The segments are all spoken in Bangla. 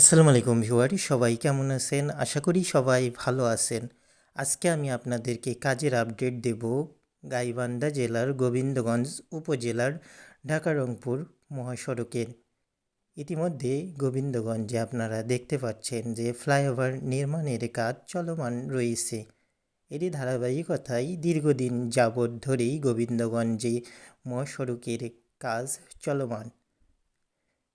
আসসালামু আলাইকুম ভিউয়ার সবাই কেমন আছেন? আশা করি সবাই ভালো আছেন। আজকে আমি আপনাদেরকে কাজের আপডেট দেব গাইবান্ধা জেলার গোবিন্দগঞ্জ উপজেলার ঢাকা রংপুর মহাসড়কের। ইতিমধ্যে গোবিন্দগঞ্জে আপনারা দেখতে পাচ্ছেন যে ফ্লাইওভার নির্মাণের কাজ চলমান রয়েছে। এরই ধারাবাহিকতায় দীর্ঘদিন যাবৎ ধরেই গোবিন্দগঞ্জে মহাসড়কের কাজ চলমান।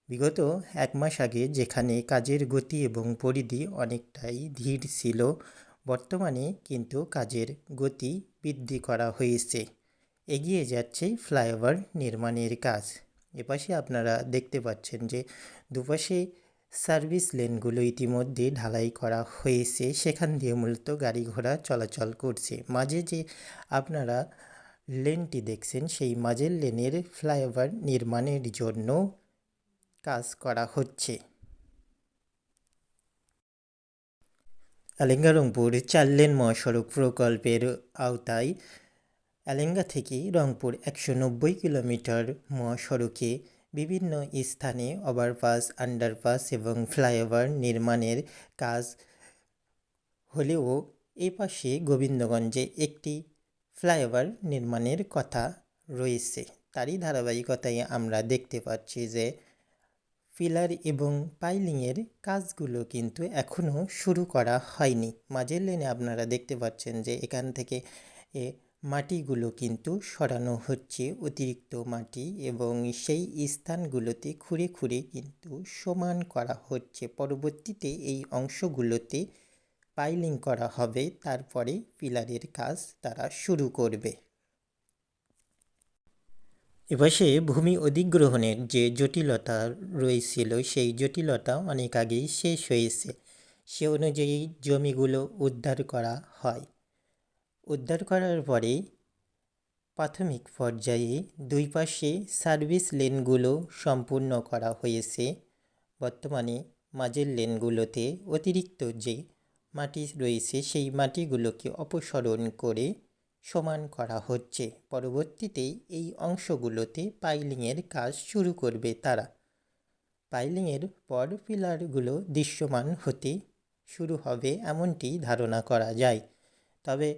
বিগত এক মাস আগে যেখানে কাজের গতি এবং পরিধি অনেকটাই ধীর ছিল, বর্তমানে কিন্তু কাজের গতি বৃদ্ধি করা হয়েছে। এগিয়ে যাচ্ছে ফ্লাইওভার নির্মাণের কাজ। এপাশে আপনারা দেখতে পাচ্ছেন যে দুপাশে সার্ভিস লেনগুলো ইতিমধ্যে ঢালাই করা হয়েছে। সেখান দিয়ে মূলত গাড়ি ঘোড়া চলাচল করছে। মাঝে যে আপনারা লেনটি দেখছেন, সেই মাঝের লেনের ফ্লাইওভার নির্মাণের জন্য কাজ করা হচ্ছে। আলেঙ্গা রংপুর চার লেন মহাসড়ক প্রকল্পের আওতায় আলেঙ্গা থেকে রংপুর একশো নব্বই কিলোমিটার মহাসড়কে বিভিন্ন স্থানে ওভারপাস, আন্ডারপাস এবং ফ্লাইওভার নির্মাণের কাজ হলেও এ পাশে গোবিন্দগঞ্জে একটি ফ্লাইওভার নির্মাণের কথা রয়েছে। তারই ধারাবাহিকতায় আমরা দেখতে পাচ্ছি যে ফিলার এবং পাইলিংয়ের কাজগুলো কিন্তু এখনও শুরু করা হয়নি। মাঝের লেনে আপনারা দেখতে পাচ্ছেন যে এখান থেকে এ মাটিগুলো কিন্তু সরানো হচ্ছে। অতিরিক্ত মাটি এবং সেই স্থানগুলোতে খুঁড়ে খুঁড়ে কিন্তু সমান করা হচ্ছে। পরবর্তীতে এই অংশগুলোতে পাইলিং করা হবে। তারপরে পিলারের কাজ তারা শুরু করবে। এপাশে ভূমি অধিগ্রহণের যে জটিলতা রয়েছিল, সেই জটিলতা অনেক আগেই শেষ হয়েছে। সে অনুযায়ী জমিগুলো উদ্ধার করা হয়। উদ্ধার করার পরে প্রাথমিক পর্যায়ে দুই পাশে সার্ভিস লেনগুলো সম্পূর্ণ করা হয়েছে। বর্তমানে মাঝের লেনগুলোতে অতিরিক্ত যে মাটি রয়েছে, সেই মাটিগুলোকে অপসারণ করে সমান করা হচ্ছে। পরবর্তীতে এই অংশগুলোতে পাইলিংয়ের কাজ শুরু করবে তারা। পাইলিংয়ের পর পিলারগুলো দৃশ্যমান হতে শুরু হবে এমনটি ধারণা করা যায়। তবে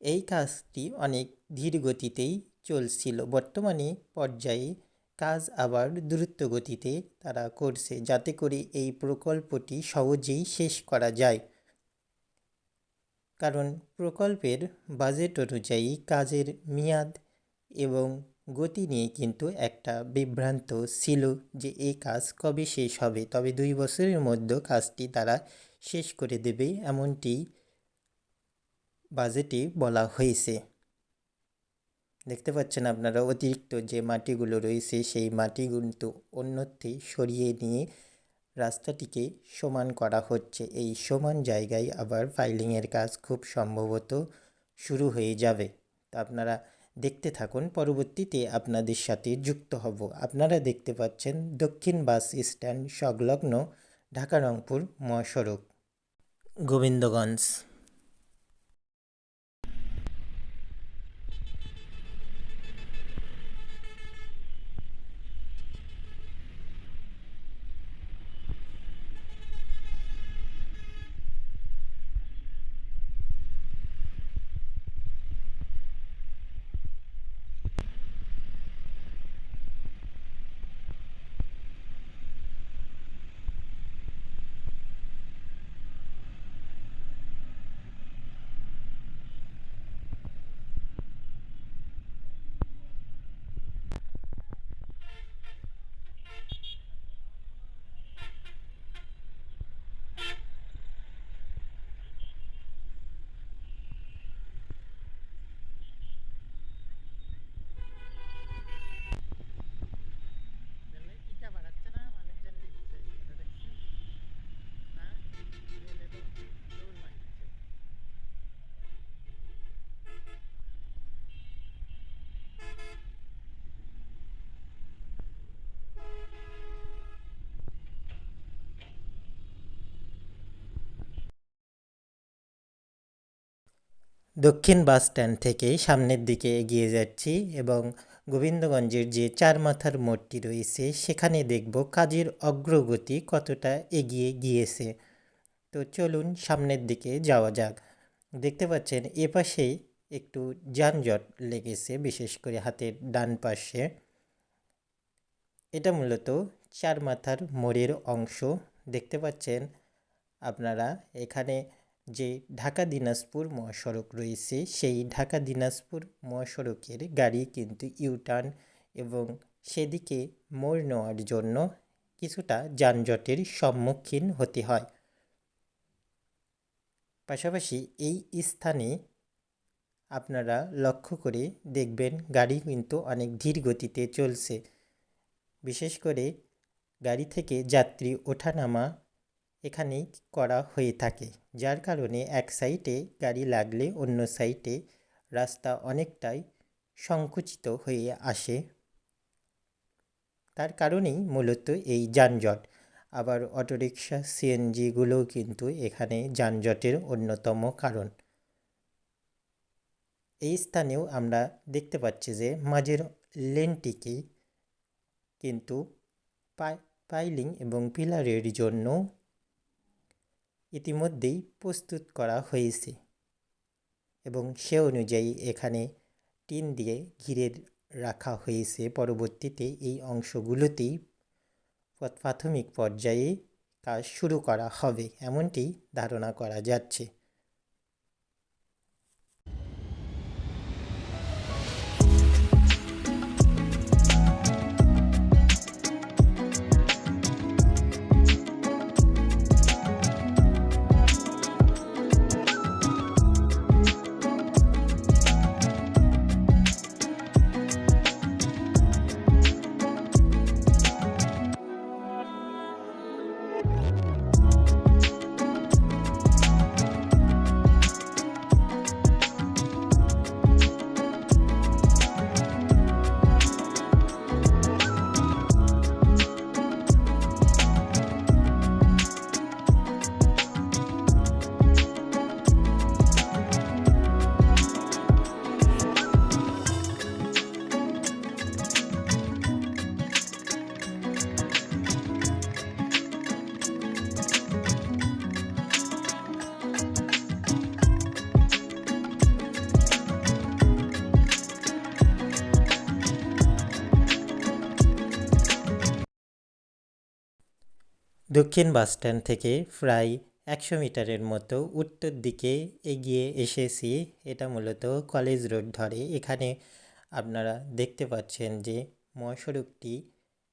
এই কাজটি অনেক ধীর গতিতেই চলছিল। বর্তমানে পর্যায়ে কাজ আবার দ্রুত গতিতে তারা করছে, যাতে করে এই প্রকল্পটি সহজেই শেষ করা যায়। কারণ প্রকল্পের বাজেট অনুযায়ী কাজের মেয়াদ এবং গতি নিয়ে কিন্তু একটা বিভ্রান্ত ছিল যে এই কাজ কবে শেষ হবে। তবে দুই বছরের মধ্যে কাজটি তারা শেষ করে দেবে এমনটি বাজেটে বলা হয়েছে। দেখতে পাচ্ছেন আপনারা অতিরিক্ত যে মাটিগুলো রয়েছে, সেই মাটি কিন্তু অন্যত্রে সরিয়ে নিয়ে রাস্তাটিকে সমান করা হচ্ছে। এই সমান জায়গায় আবার ফাইলিংয়ের কাজ খুব সম্ভবত শুরু হয়ে যাবে। তা আপনারা দেখতে থাকুন, পরবর্তীতে আপনাদের সাথে যুক্ত হব। আপনারা দেখতে পাচ্ছেন দক্ষিণ বাস স্ট্যান্ড সংলগ্ন ঢাকা রংপুর মহাসড়ক। গোবিন্দগঞ্জ। দক্ষিণ বাস স্ট্যান্ড থেকে সামনের দিকে এগিয়ে যাচ্ছি এবং গোবিন্দগঞ্জের যে চার মাথার মোড়টি রয়েছে, সেখানে দেখব কাজের অগ্রগতি কতটা এগিয়ে গিয়েছে। তো চলুন সামনের দিকে যাওয়া যাক। দেখতে পাচ্ছেন এপাশে একটু যানজট লেগেছে, বিশেষ করে হাতের ডান পাশে। এটা মূলত চার মাথার মোড়ের অংশ। দেখতে পাচ্ছেন আপনারা, এখানে যে ঢাকা দিনাজপুর মহাসড়ক রয়েছে, সেই ঢাকা দিনাজপুর মহাসড়কের গাড়ি কিন্তু ইউটার্ন এবং সেদিকে মোড় নেওয়ার জন্য কিছুটা যানজটের সম্মুখীন হতে হয়। পাশাপাশি এই স্থানে আপনারা লক্ষ্য করে দেখবেন গাড়ি কিন্তু অনেক ধীর গতিতে চলছে। বিশেষ করে গাড়ি থেকে যাত্রী ওঠানামা এখানেই করা হয়ে থাকে। যার কারণে এক সাইডে গাড়ি লাগলে অন্য সাইডে রাস্তা অনেকটাই সংকুচিত হয়ে আসে। তার কারণেই মূলত এই যানজট। আবার অটোরিকশা, সিএনজিগুলোও কিন্তু এখানে যানজটের অন্যতম কারণ। এই স্থানেও আমরা দেখতে পাচ্ছি যে মাঝের লেনটিকে কিন্তু পাইলিং এবং পিলারের জন্য ইতিমধ্যেই প্রস্তুত করা হয়েছে এবং সে অনুযায়ী এখানে টিন দিয়ে ঘিরে রাখা হয়েছে। পরবর্তীতে এই অংশগুলোতেই প্রাথমিক পর্যায়ে কাজ শুরু করা হবে, এমনটি ধারণা করা যাচ্ছে। দক্ষিণ বাসস্ট্যান্ড থেকে প্রায় একশো মিটারের মতো উত্তর দিকে এগিয়ে এসেছি। এটা মূলত কলেজ রোড ধরে। এখানে আপনারা দেখতে পাচ্ছেন যে মহাসড়কটি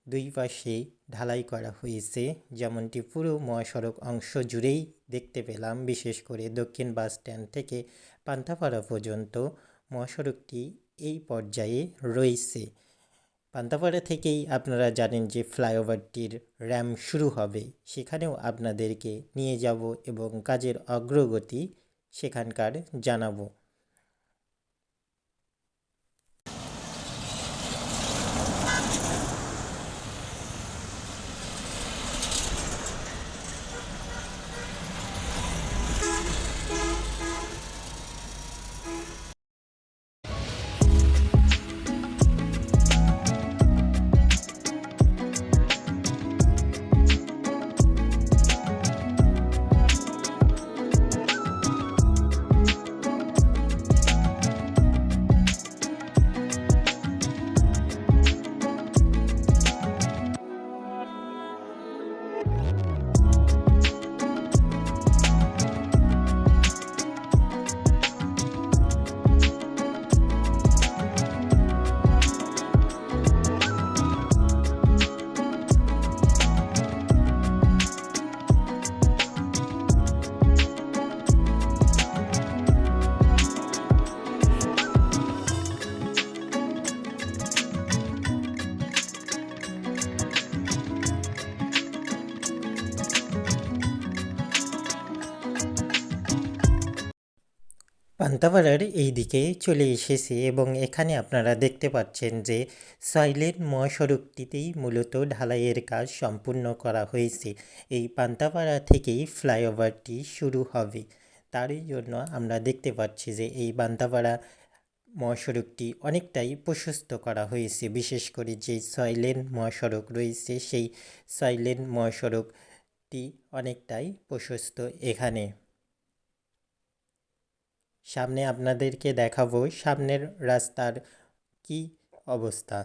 দুই পাশে ঢালাই করা হয়েছে। যেমনটি পুরো মহাসড়ক অংশ জুড়েই দেখতে পেলাম। বিশেষ করে দক্ষিণ বাস স্ট্যান্ড থেকে পান্তাপাড়া পর্যন্ত মহাসড়কটি এই পর্যায়ে রয়েছে। পান্তাপাড়া থেকেই আপনারা জানেন যে ফ্লাইওভারটির র্যাম শুরু হবে। সেখানেও আপনাদেরকে নিয়ে যাব এবং কাজের অগ্রগতি সেখানকার জানাব। পান্তাপাড়ার এই দিকে চলে এসেছে এবং এখানে আপনারা দেখতে পাচ্ছেন যে সয়লের মহাসড়কটিতেই মূলত ঢালাইয়ের কাজ সম্পূর্ণ করা হয়েছে। এই পান্তাপাড়া থেকেই ফ্লাইওভারটি শুরু হবে। তারই জন্য আমরা দেখতে পাচ্ছি যে এই পান্তাপাড়া মহাসড়কটি অনেকটাই প্রশস্ত করা হয়েছে। বিশেষ করে যে সয়লেন মহাসড়ক রয়েছে, সেই সয়লেন মহাসড়কটি অনেকটাই প্রশস্ত এখানে। সামনে আপনাদেরকে দেখাবো সামনের রাস্তার কি অবস্থা।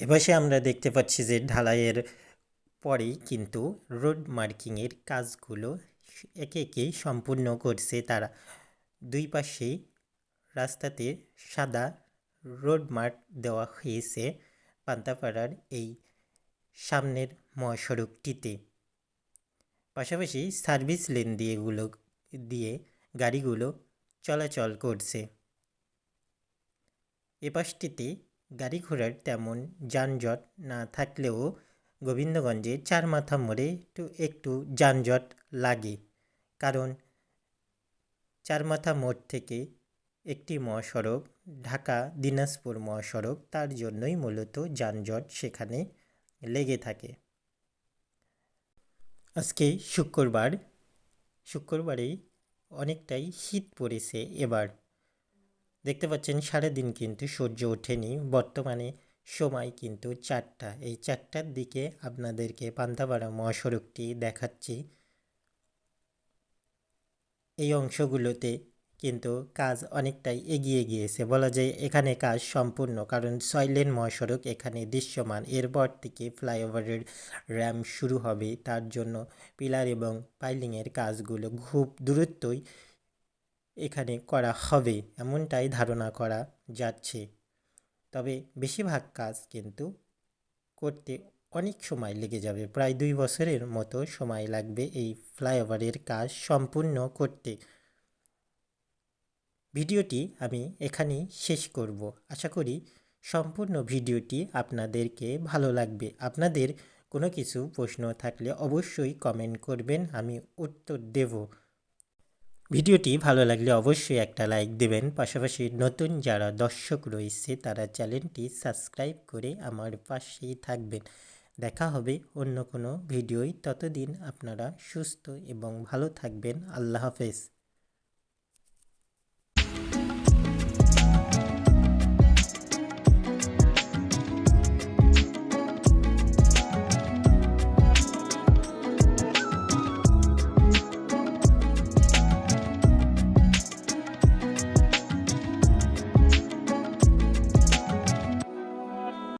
এপাশে আমরা দেখতে পাচ্ছি যে ঢালাইয়ের পরেই কিন্তু রোড মার্কিংয়ের কাজগুলো একে একে সম্পূর্ণ করছে তারা। দুই পাশেই রাস্তাতে সাদা রোড মার্ক দেওয়া হয়েছে পান্তাপাড়ার এই সামনের মহাসড়কটিতে। পাশাপাশি সার্ভিস লেন দিয়েগুলো দিয়ে গাড়িগুলো চলাচল করছে। এপাশটিতে গাড়ি ঘোড়ার তেমন যানজট না থাকলেও গোবিন্দগঞ্জে চার মাথা মোড়ে একটু একটু যানজট লাগে। কারণ চার মাথা মোড় থেকে একটি মহাসড়ক, ঢাকা দিনাজপুর মহাসড়ক, তার জন্যই মূলত যানজট সেখানে লেগে থাকে। আজকে শুক্রবার শুক্রবারেই অনেকটাই শীত পড়েছে এবার। দেখতে পাচ্ছেন, সারাদিন কিন্তু সূর্য ওঠেনি, বর্তমানে সময় কিন্তু চারটা। এই চারটার দিকে আপনাদেরকে পান্তাপাড়া মহাসড়কটি দেখাচ্ছি। এই অংশগুলোতে কিন্তু কাজ অনেকটাই এগিয়ে গিয়েছে। বলা যায় এখানে কাজ সম্পূর্ণ, কারণ সয়লেন মহাসড়ক এখানে দৃশ্যমান। এরপর থেকে ফ্লাইওভারের র্যাম শুরু হবে। তার জন্য পিলার এবং পাইলিংয়ের কাজগুলো খুব দূরত্বই এখানে করা হবে, এমনটাই ধারণা করা যাচ্ছে। তবে বেশিরভাগ কাজ কিন্তু করতে অনেক সময় লেগে যাবে। প্রায় দুই বছরের মতো সময় লাগবে এই ফ্লাইওভারের কাজ সম্পূর্ণ করতে। ভিডিওটি আমি এখানেই শেষ করব। আশা করি সম্পূর্ণ ভিডিওটি আপনাদেরকে ভালো লাগবে। আপনাদের কোনো কিছু প্রশ্ন থাকলে অবশ্যই কমেন্ট করবেন, আমি উত্তর দেব। ভিডিওটি ভালো লাগলে অবশ্যই একটা লাইক দেবেন। পাশাপাশি নতুন যারা দর্শক রয়েছে, তারা চ্যানেলটি সাবস্ক্রাইব করে আমার পাশেই থাকবেন। দেখা হবে অন্য কোনো ভিডিওই ততদিন আপনারা সুস্থ এবং ভালো থাকবেন। আল্লাহ হাফেজ।